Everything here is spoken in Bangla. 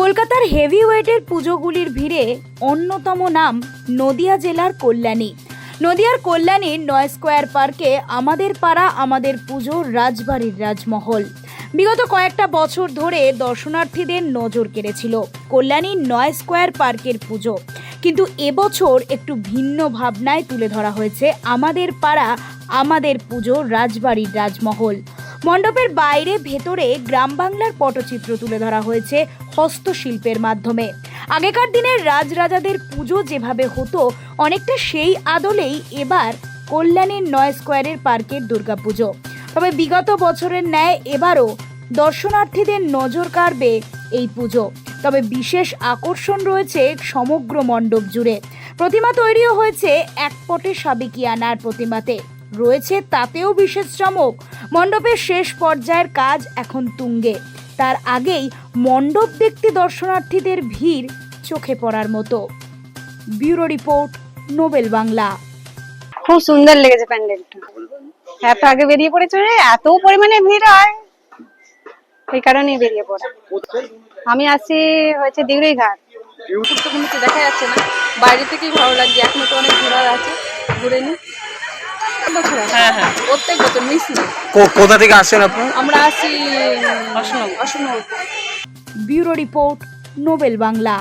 কলকাতার হেভি ওয়েটের পুজোগুলির ভিড়ে অন্যতম নাম নদিয়া জেলার কল্যাণী। নদিয়ার কল্যাণীর নয় স্কোয়ার পার্কে আমাদের পাড়া, আমাদের পুজো, রাজবাড়ির রাজমহল। বিগত কয়েকটা বছর ধরে দর্শনার্থীদের নজর কেড়েছিল কল্যাণীর নয় স্কোয়ার পার্কের পুজো। কিন্তু এবছর একটু ভিন্ন ভাবনায় তুলে ধরা হয়েছে আমাদের পাড়া, আমাদের পুজো, রাজবাড়ির রাজমহল। মণ্ডপের বাইরে ভেতরে গ্রাম বাংলার পটচিত্র তুলে ধরা হয়েছে হস্তশিল্পের মাধ্যমে। আগেকার দিনের রাজরাজাদের পুজো যেভাবে হতো, অনেকটা সেই আদলেই এবার কল্যাণীর নয় স্কোয়ারের পার্কের দুর্গাপুজো। তবে বিগত বছরের ন্যায় এবারও দর্শনার্থীদের নজর কাড়বে এই পুজো। তবে বিশেষ আকর্ষণ রয়েছে সমগ্র মণ্ডপ জুড়ে। প্রতিমা তৈরিও হয়েছে এক পটে সাবেকিয়ানার প্রতিমাতে। রয়েছে তাতেও বিশেষ চমক। মণ্ডপের শেষ পর্যায়ের কাজ এখন তুঙ্গে। তার আগেই মণ্ডপ দেখতে দর্শনার্থীদের ভিড় চোখে পড়ার মতো। Bureau report Nobel Bangla. খুব সুন্দর লেগেছে প্যান্ডেলটা। এত আগে বেরিয়ে পড়েছে রে, এত পরিমাণে ভিড় হয়। এই কারণেই বেরিয়ে পড়া। আমি আসি হয়েছে দিগড়ি ঘাট ইউটিউব তো কোনো দেখা যাচ্ছে না। বাইরে থেকেই ভালো লাগছে এখনও তো অনেক ঘোরার আছে ঘুরে নি বছর আসে। হ্যাঁ হ্যাঁ। প্রত্যেক বছর মিস নেই। কোথা থেকে আসেন আপনি? আমরা আসি অসনব অসনব ব্যুরো রিপোর্ট নোবেল বাংলা।